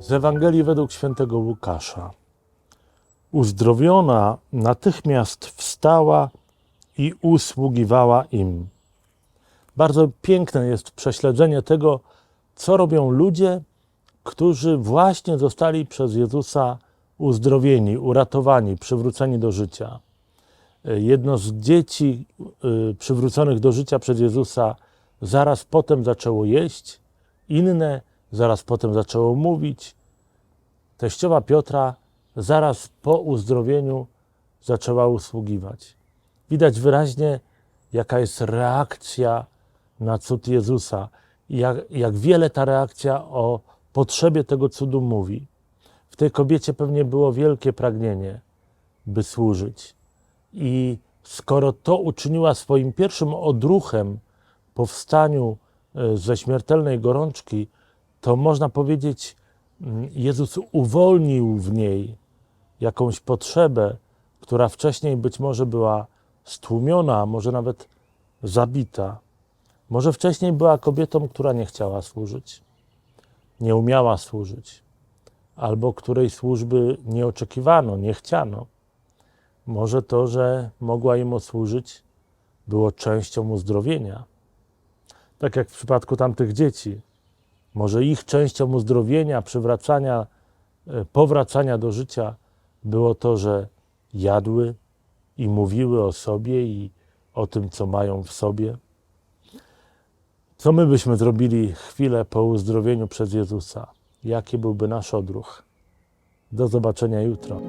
Z Ewangelii według świętego Łukasza. Uzdrowiona natychmiast wstała i usługiwała im. Bardzo piękne jest prześledzenie tego, co robią ludzie, którzy właśnie zostali przez Jezusa uzdrowieni, uratowani, przywróceni do życia. Jedno z dzieci y, przywróconych do życia przez Jezusa zaraz potem zaczęło jeść, inne zaraz potem zaczęło mówić. Teściowa Piotra zaraz po uzdrowieniu zaczęła usługiwać. Widać wyraźnie, jaka jest reakcja na cud Jezusa i jak, jak wiele ta reakcja o potrzebie tego cudu mówi. W tej kobiecie pewnie było wielkie pragnienie, by służyć. I skoro to uczyniła swoim pierwszym odruchem po wstaniu e, ze śmiertelnej gorączki, to można powiedzieć, mm, Jezus uwolnił w niej jakąś potrzebę, która wcześniej być może była stłumiona, a może nawet zabita. Może wcześniej była kobietą, która nie chciała służyć, nie umiała służyć, albo której służby nie oczekiwano, nie chciano. Może to, że mogła im osłużyć, było częścią uzdrowienia. Tak jak w przypadku tamtych dzieci. Może ich częścią uzdrowienia, przywracania, e, powracania do życia było to, że jadły i mówiły o sobie i o tym, co mają w sobie. Co my byśmy zrobili chwilę po uzdrowieniu przez Jezusa? Jaki byłby nasz odruch? Do zobaczenia jutro.